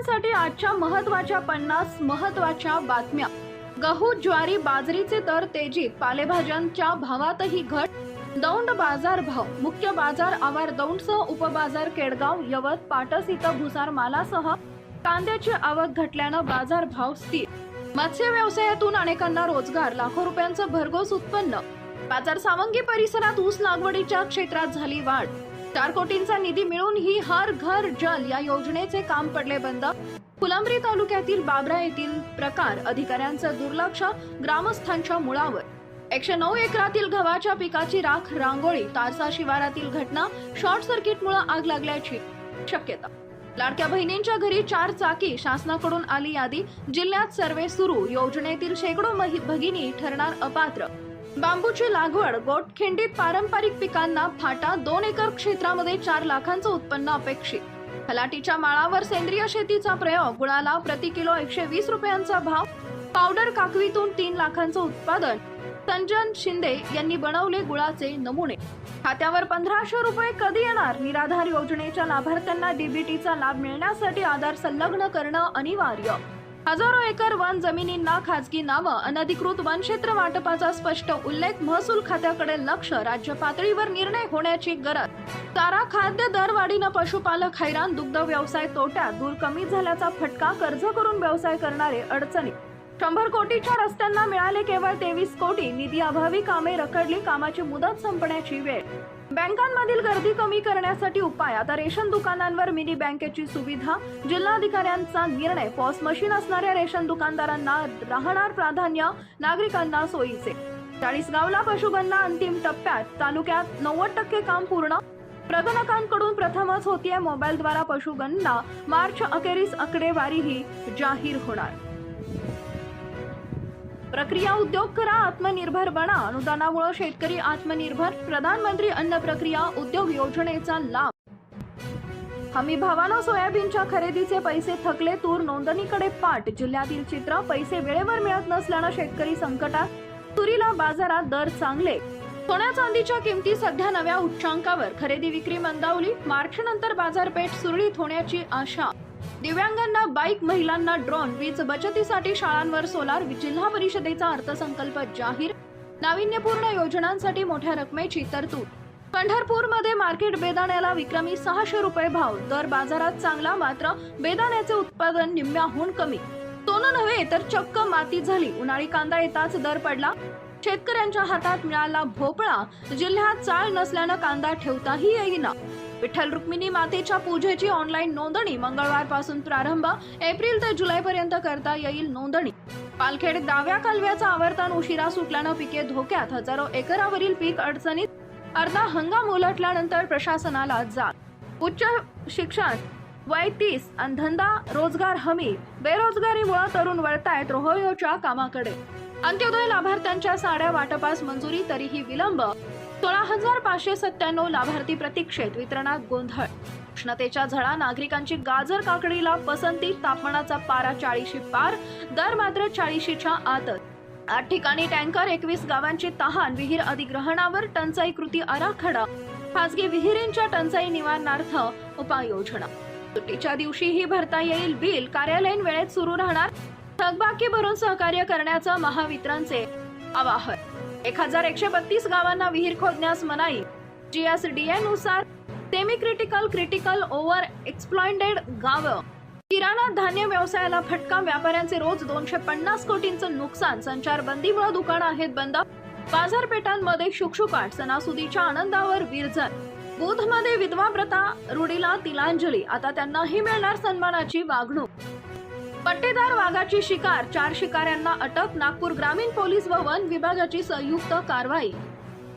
शेतकऱ्यांसाठी आजच्या महत्त्वाच्या पन्नास महत्त्वाच्या बातम्या. गहू ज्वारी बाजरीचे दर तेजीत पालेभाज्यांच्या भावातही घट. दौंड बाजार भाव मुख्य बाजार आवार दौंडसह उपबाजार केडगाव यवत पाटस इथं भुसार मालासह कांद्याची आवक घटल्यानं बाजार भाव स्थिर. मत्स्य व्यवसायातून अनेकांना रोजगार लाखो रुपयांचं भरघोस उत्पन्न. बाजार सावंगी परिसरात ऊस लागवडीच्या क्षेत्रात झाली वाढ. चार कोटींचा निधी मिळूनही हर घर जल या योजनेचे काम पडले बंद. फुलंब्री तालुक्यातील बाबरा येथील प्रकार अधिकाऱ्यांचं दुर्लक्ष ग्रामस्थांच्या मुळावर. एकशे नऊ एकरातील गव्हाच्या पिकाची राख रांगोळी तारसा शिवारातील घटना शॉर्ट सर्किटमुळे आग लागल्याची शक्यता. लाडक्या बहिणींच्या घरी चार चाकी शासनाकडून आली यादी. जिल्ह्यात सर्वे सुरू. योजनेतील शेकडो भगिनी ठरणार अपात्र. बांबूची लागवड गोटखिंडीत पारंपरिक पिकांना फाटा दोन एकर क्षेत्रामध्ये चार लाखांचं उत्पन्न अपेक्षित. फलाटीच्या माळावर सेंद्रिय शेतीचा प्रयोग गुळाला प्रति किलो एकशे वीस रुपयांचा भाव पावडर काकवीतून तीन लाखांचं उत्पादन संजन शिंदे यांनी बनवले गुळाचे नमुने. खात्यावर पंधराशे रुपये कधी येणार? निराधार योजनेच्या लाभार्थ्यांना डीबीटीचा लाभ मिळण्यासाठी आधार संलग्न करणं अनिवार्य. हजारो एकर वन जमिनींना खाजगी नावं अनधिकृत वनक्षेत्र वाटपाचा स्पष्ट उल्लेख महसूल खात्याकडे लक्ष राज्य पातळीवर निर्णय होण्याची गरज. चारा खाद्य दरवाढीनं पशुपालक हैराण दुग्ध व्यवसाय तोट्यात दूर कमी झाल्याचा फटका कर्ज करून व्यवसाय करणारे अडचणी. शंभर कोटीच्या रस्त्यांना मिळाले केवळ तेवीस कोटी निधी अभावी कामे रखडली कामाची मुदत संपण्याची वेळ. बँकांमधील गर्दी कमी करण्यासाठी उपाय. आता रेशन दुकानांवर मिनी बँकेची सुविधा. जिल्हाधिकाऱ्यांचा निर्णय. पॉस मशीन असणाऱ्या रेशन दुकानदारांना राहणार प्राधान्य नागरिकांना सोयीचे. चाळीसगावला पशुगणना अंतिम टप्प्यात. तालुक्यात नव्वद टक्के काम पूर्ण. प्रगणकांकडून प्रथमच होतीये मोबाईलद्वारा पशुगणना. मार्च अखेरीस आकडेवारीही जाहीर होणार. प्रक्रिया उद्योग करा आत्मनिर्भर बना. अनुदानामुळे शेतकरी आत्मनिर्भर. प्रधानमंत्री अन्न प्रक्रिया उद्योग योजनेचा लाभ. हमी भावानं सोयाबीनच्या खरेदीचे पैसे थकले तूर नोंदणीकडे पाठ. जिल्ह्यातील चित्र पैसे वेळेवर मिळत नसल्यानं शेतकरी संकटात तुरीला बाजारात दर चांगले. सोन्या चांदीच्या किमती सध्या नव्या उच्चांकावर. खरेदी विक्री मंदावली मार्च नंतर बाजारपेठ सुरळीत होण्याची आशा. दिव्यांगांना बाईक महिलांना ड्रोन वीज बचतीसाठी शाळांवर सोलार जिल्हा परिषदेचा अर्थसंकल्प जाहीर नाविन्यपूर्ण योजनांसाठी मोठ्या रकमेची तरतूद. पंढरपूरमध्ये मार्केट बेदाण्याला विक्रमी सहाशे रुपये भाव. दर बाजारात चांगला मात्र बेदाण्याचे उत्पादन निम्म्याहून कमी. सोनं नव्हे तर चक्क माती झाली. उन्हाळी कांदा येताच दर पडला. शेतकऱ्यांच्या हातात मिळाला भोपळा. जिल्ह्यात चाळ नसल्यानं कांदा ठेवताही येईना. विठ्ठल रुक्मिणी मातेच्या पूजेची ऑनलाईन नोंदणी मंगळवारपासून प्रारंभ. एप्रिल ते जुलैपर्यंत करता येईल नोंदणी. पालखेड डाव्या कालव्याचा आवर्तन उशिरा सुटल्यानं पिके धोक्यात. हजारो एकरावरील पीक अडचणीत. अर्धा हंगाम उलटल्यानंतर प्रशासनाला जाग. उच्च शिक्षण वय तीस आणि धंदा रोजगार हमी बेरोजगारीमुळे तरुण वळतायत रोहयोच्या कामाकडे. अंत्योदय लाभार्थ्यांच्या साड्या वाटपास मंजुरी तरीही विलंब सोळा हजार पाचशे सत्त्याण्णव लाभार्थी प्रतीक्षेत वितरणात गोंधळ. उष्णतेच्या झळा नागरिकांची गाजर काकडीला पसंती तापमानाचा पारा चाळीशी पार दर मात्र चाळीशीच्या आतच. आठ ठिकाणी टँकर एकवीस गावांची तहान विहीर अधिग्रहणावर टंचाई कृती आराखडा. खासगी विहिरींच्या टंचाई निवारणार्थ उपाययोजना. सुट्टीच्या दिवशीही भरता येईल बिल कार्यालयीन वेळेत सुरू राहणार. थकबाकी भरून सहकार्य करण्याचं महावितरणचे आवाहन. एक हजार एकशे बत्तीस गावांना विहीर खोदण्यास मनाई. G एसनुसार semi critical critical over exploited गावं. किराणा धान्य व्यवसायाला फटका व्यापाऱ्यांचे रोज दोनशे पन्नास कोटींचं नुकसान संचारबंदीमुळे दुकानं आहेत बंद. बाजारपेठांमध्ये शुकशुकाट सणासुदीच्या आनंदावर विरजन बुधमध्ये विधवा प्रथा रूढीला तिलांजली. आता त्यांनाही मिळणार सन्मानाची वागणूक. पट्टेदार वाघाची शिकार चार शिकाऱ्यांना अटक नागपूर ग्रामीण पोलीस व वन विभागाची संयुक्त कारवाई